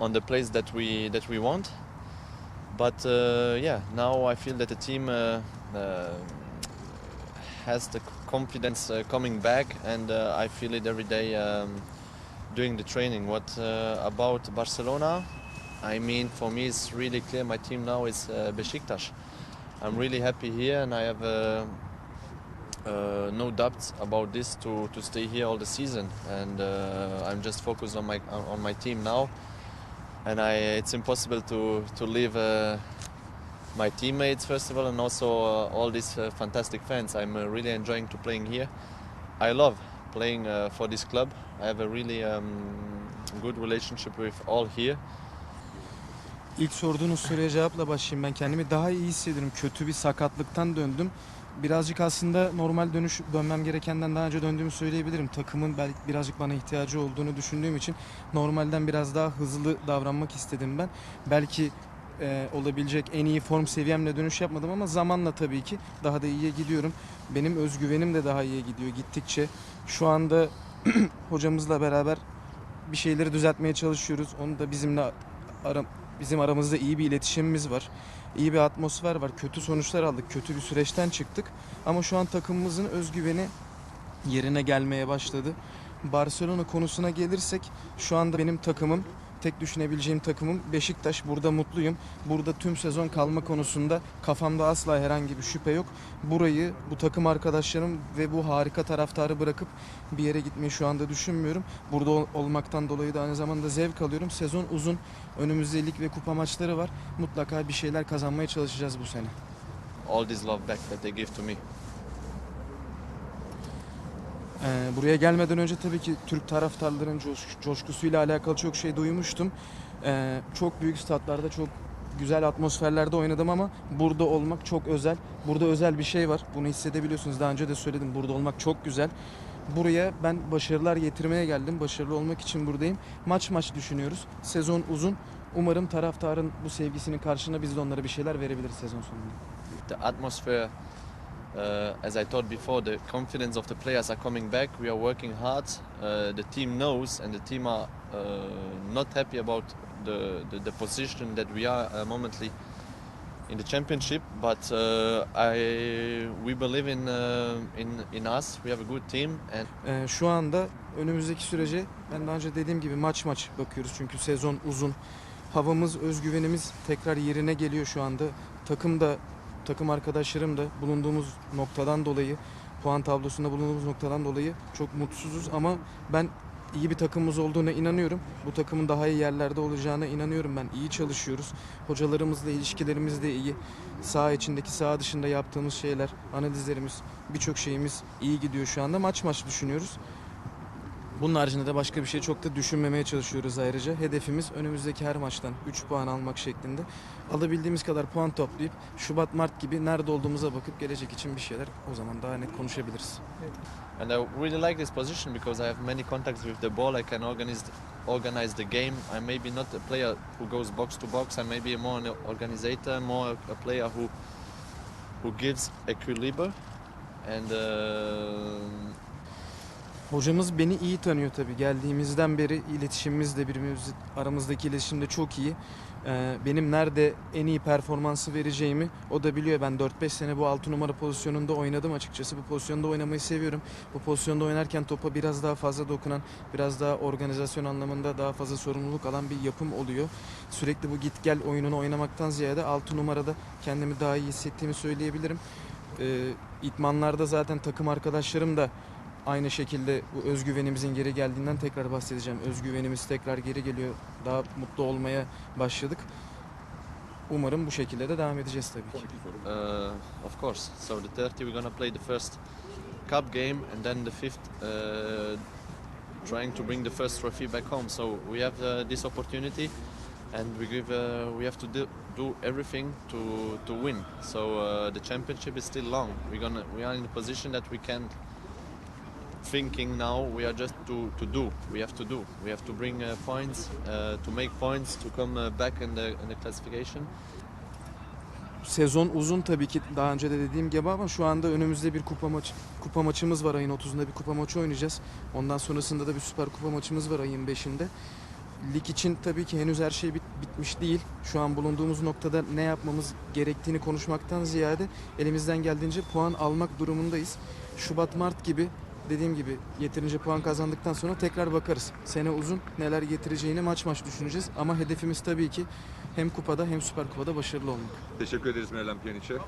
on the place that we that we want. But uh, yeah, now I feel that the team uh, uh, has the confidence uh, coming back, and uh, I feel it every day um, doing the training. What uh, about Barcelona? I mean, for me, it's really clear. My team now is uh, Besiktas. I'm really happy here, and I have no doubts about this to, to stay here all the season. And I'm just focused on my on my team now, and I it's impossible to to leave. Uh, my teammates first of all and also uh, all these uh, fantastic fans. I'm uh, really enjoying to playing here. I love playing uh, for this club. I have a really um, good relationship with all here İlk sorduğunuz soruya cevapla başlayayım. Ben kendimi daha iyi hissediyorum. Kötü bir sakatlıktan döndüm. Birazcık aslında normal dönüş dönmem gerekenden daha önce döndüğümü söyleyebilirim. Takımın belki birazcık bana ihtiyacı olduğunu düşündüğüm için normalden biraz daha hızlı davranmak istedim ben. Belki e, olabilecek en iyi form seviyemle dönüş yapmadım ama zamanla tabii ki daha da iyiye gidiyorum. Benim özgüvenim de daha iyiye gidiyor gittikçe. Şu anda hocamızla beraber bir şeyleri düzeltmeye çalışıyoruz. Onu da bizimle ara, bizim aramızda iyi bir iletişimimiz var. İyi bir atmosfer var. Kötü sonuçlar aldık. Kötü bir süreçten çıktık. Ama şu an takımımızın özgüveni yerine gelmeye başladı. Barcelona konusuna gelirsek şu anda benim takımım tek düşünebileceğim takımım Beşiktaş. Burada mutluyum. Burada tüm sezon kalma konusunda kafamda asla herhangi bir şüphe yok. Burayı, bu takım arkadaşlarım ve bu harika taraftarı bırakıp bir yere gitmeyi şu anda düşünmüyorum. Burada ol- olmaktan dolayı da aynı zamanda zevk alıyorum. Sezon uzun. Önümüzde lig ve kupa maçları var. Mutlaka bir şeyler kazanmaya çalışacağız bu sene. all this love back that they give to me Ee, buraya gelmeden önce tabii ki Türk taraftarların coş- coşkusuyla alakalı çok şey duymuştum. Ee, çok büyük statlarda çok güzel atmosferlerde oynadım ama burada olmak çok özel. Burada özel bir şey var. Bunu hissedebiliyorsunuz. Daha önce de söyledim. Burada olmak çok güzel. Buraya ben başarılar getirmeye geldim. Başarılı olmak için buradayım. Maç maç düşünüyoruz. Sezon uzun. Umarım taraftarın bu sevgisinin karşılığında biz de onlara bir şeyler verebiliriz sezon sonunda. the atmosphere uh, as i told before the confidence of the players are coming back. We are working hard. Uh, the team knows and the team are uh, not happy about the, the, the position that we are uh, momently in the championship. But uh, I we believe in uh, in in us. We have a good team and Ee, şu anda önümüzdeki sürece ben daha önce dediğim gibi maç maç bakıyoruz. Çünkü sezon uzun. Havamız, özgüvenimiz tekrar yerine geliyor şu anda. Takım da, takım arkadaşlarım da bulunduğumuz noktadan dolayı, puan tablosunda bulunduğumuz noktadan dolayı çok mutsuzuz ama ben iyi bir takımımız olduğuna inanıyorum. Bu takımın daha iyi yerlerde olacağına inanıyorum ben. İyi çalışıyoruz. Hocalarımızla ilişkilerimiz de iyi. Saha içindeki, saha dışında yaptığımız şeyler, analizlerimiz, birçok şeyimiz iyi gidiyor şu anda. Maç maç düşünüyoruz. Bunun haricinde de başka bir şey çok da düşünmemeye çalışıyoruz ayrıca. Hedefimiz önümüzdeki her maçtan 3 puan almak şeklinde. Alabildiğimiz kadar puan toplayıp Şubat Mart gibi nerede olduğumuza bakıp gelecek için bir şeyler o zaman daha net konuşabiliriz. and I really like this position because I have many contacts with the ball. I can organize organize the game. I may be not a player who goes box to box. I may be more an organizer, more a player who who gives equilibrium. And uh, Hocamız beni iyi tanıyor tabii. Geldiğimizden beri iletişimimiz de birbirimiz aramızdaki iletişim de çok iyi. Ee, benim nerede en iyi performansı vereceğimi o da biliyor. Ben 4-5 sene bu 6 numara pozisyonunda oynadım açıkçası. Bu pozisyonda oynamayı seviyorum. Bu pozisyonda oynarken topa biraz daha fazla dokunan, biraz daha organizasyon anlamında daha fazla sorumluluk alan bir yapım oluyor. Sürekli bu git gel oyununu oynamaktan ziyade 6 numarada kendimi daha iyi hissettiğimi söyleyebilirim. Ee, itmanlarda zaten takım arkadaşlarım da Aynı şekilde bu özgüvenimizin geri geldiğinden tekrar bahsedeceğim. Özgüvenimiz tekrar geri geliyor. Daha mutlu olmaya başladık. Umarım bu şekilde de devam edeceğiz tabii ki. uh, of course, so the 30 we're gonna play the first cup game, and then the fifth, uh, trying to bring the first trophy back home. So we have uh, this opportunity, and we give uh, we have to do, do everything to to win. So uh, the championship is still long. We're gonna we are in a position that we can thinking now we are just to, to do we have to do we have to bring uh, points uh, to make points to come uh, back in the in the classification Sezon uzun tabii ki daha önce de dediğim gibi ama şu anda önümüzde bir kupa maçı kupa maçımız var ayın 30'unda bir kupa maçı oynayacağız. Ondan sonrasında da bir süper kupa maçımız var ayın 5'inde. lig için tabii ki henüz her şey bit- bitmiş değil. Şu an bulunduğumuz noktada ne yapmamız gerektiğini konuşmaktan ziyade elimizden geldiğince puan almak durumundayız. Şubat, Mart gibi dediğim gibi yeterince puan kazandıktan sonra tekrar bakarız. Sene uzun neler getireceğini maç maç düşüneceğiz. Ama hedefimiz tabii ki hem kupada hem süper kupada başarılı olmak. Teşekkür ederiz Mevlam Pjanic'e.